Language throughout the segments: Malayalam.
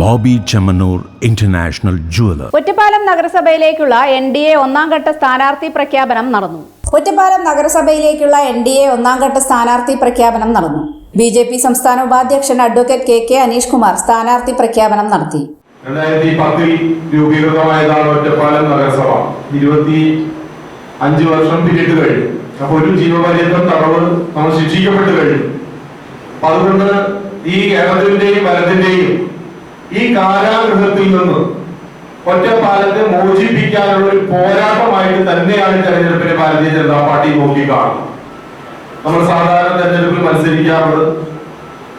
Boby Chemmanur international jeweller. Ottapalam നഗരസഭയിലേക്കുള്ള എൻ ഡി എ ഒന്നാം ഘട്ട സ്ഥാനാർത്ഥി പ്രഖ്യാപനം നടന്നു. ഒറ്റപ്പാലം നഗരസഭയിലേക്കുള്ള എൻ ഡി എ ഒന്നാം ഘട്ട സ്ഥാനാർത്ഥി പ്രഖ്യാപനം നടന്നു. ബി ജെ പി സംസ്ഥാന ഉപാധ്യക്ഷൻ advocate K K Aneesh Kumar സ്ഥാനാർത്ഥി പ്രഖ്യാപനം നടത്തി. രണ്ടായിരത്തി പത്തിൽ രൂപീകൃതമായതാണ് ഒറ്റപ്പാലം നഗരസഭ. ഇരുപത്തി അഞ്ച് വർഷം പിന്നിട്ട് കഴിഞ്ഞു. അപ്പൊ ഒരു ജീവപര്യന്തം തടവ് നമ്മൾ ശിക്ഷിക്കപ്പെട്ട് കഴിഞ്ഞു. അപ്പൊ അതുകൊണ്ട് ഈ കേരളത്തിന്റെയും വലതിന്റെയും ഈ കാരാഗ്രഹത്തിൽ നിന്ന് ഒറ്റപ്പാലത്തെ മോചിപ്പിക്കാനുള്ള ഒരു പോരാട്ടമായിട്ട് തന്നെയാണ് തെരഞ്ഞെടുപ്പിനെ ഭാരതീയ ജനതാ പാർട്ടി നോക്കിക്കാണുന്നത് നമ്മൾ സാധാരണ തെരഞ്ഞെടുപ്പിൽ മത്സരിക്കാറുള്ളത്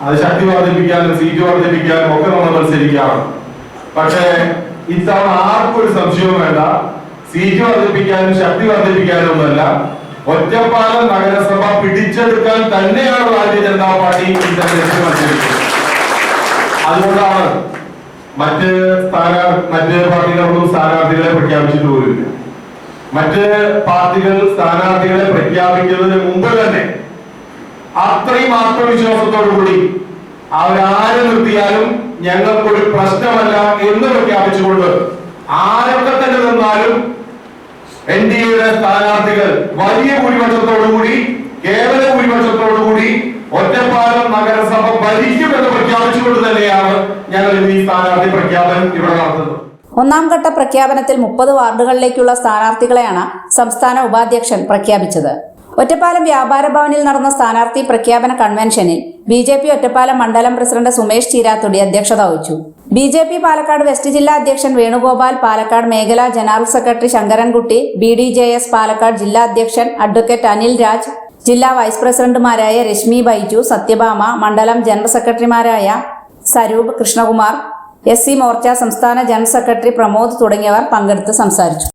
അത് ശക്തി വർദ്ധിപ്പിക്കാനും സീറ്റ് വർദ്ധിപ്പിക്കാനും ഒക്കെ നമ്മൾ മത്സരിക്കാറുണ്ട്. പക്ഷേ ഇത്തവണ ആർക്കും ഒരു സംശയവും വേണ്ട. സീറ്റ് വർദ്ധിപ്പിക്കാനും ശക്തി വർദ്ധിപ്പിക്കാനും ഒന്നല്ല ഒറ്റപ്പാലം നഗരസഭ പിടിച്ചെടുക്കാൻ തന്നെയാണ് ഭാരതീയ ജനതാ പാർട്ടി ഈ തെരഞ്ഞെടുപ്പിൽ മത്സരിക്കുന്നത്. അതുകൊണ്ടാണ് മറ്റ് സ്ഥാനാർത്ഥി മറ്റ് പാർട്ടികളൊന്നും സ്ഥാനാർത്ഥികളെ പ്രഖ്യാപിച്ചിട്ട് പോലുമില്ല മറ്റ് പാർട്ടികൾ സ്ഥാനാർത്ഥികളെ പ്രഖ്യാപിക്കുന്നതിന് മുമ്പ് തന്നെ അത്രയും ആത്മവിശ്വാസത്തോടു കൂടി അവരാരെ നിർത്തിയാലും ഞങ്ങൾക്കൊരു പ്രശ്നമല്ല എന്ന് പ്രഖ്യാപിച്ചുകൊണ്ട് ആരൊക്കെ തന്നെ നിന്നാലും എൻ ഡി എയുടെ സ്ഥാനാർത്ഥികൾ വലിയ ഭൂരിപക്ഷത്തോടുകൂടി കേവല ഭൂരിപക്ഷത്തോടുകൂടി ഒറ്റപ്പാലം നഗരസഭ ഭരിക്കുമെന്ന് പ്രഖ്യാപിച്ചുകൊണ്ട് തന്നെയാണ് ഞങ്ങൾ ഈ സ്ഥാനാർത്ഥി പ്രഖ്യാപനം ഇവിടെ നടത്തുന്നത്. ഒന്നാം ഘട്ട പ്രഖ്യാപനത്തിൽ മുപ്പത് വാർഡുകളിലേക്കുള്ള സ്ഥാനാർത്ഥികളെയാണ് സംസ്ഥാന ഉപാധ്യക്ഷൻ പ്രഖ്യാപിച്ചത്. ഒറ്റപ്പാലം വ്യാപാര ഭവനിൽ നടന്ന സ്ഥാനാർത്ഥി പ്രഖ്യാപന കൺവെൻഷനിൽ ബി ജെ പി ഒറ്റപ്പാലം മണ്ഡലം പ്രസിഡന്റ് സുമേഷ് ചീരാത്തുടി അധ്യക്ഷത വഹിച്ചു. B J P Palakkad west ജില്ലാ അധ്യക്ഷൻ വേണുഗോപാൽ പാലക്കാട് മേഖലാ general secretary Sankarankutty B D J S Palakkad ജില്ലാ അധ്യക്ഷൻ അഡ്വക്കേറ്റ് അനിൽ രാജ് ജില്ലാ വൈസ് പ്രസിഡന്റുമാരായ രശ്മി ബൈജു സത്യഭാമ മണ്ഡലം ജനറൽ സെക്രട്ടറിമാരായ സരൂപ് കൃഷ്ണകുമാർ എസ് സി മോർച്ച സംസ്ഥാന ജനറൽ സെക്രട്ടറി പ്രമോദ് തുടങ്ങിയവർ പങ്കെടുത്ത് സംസാരിച്ചു.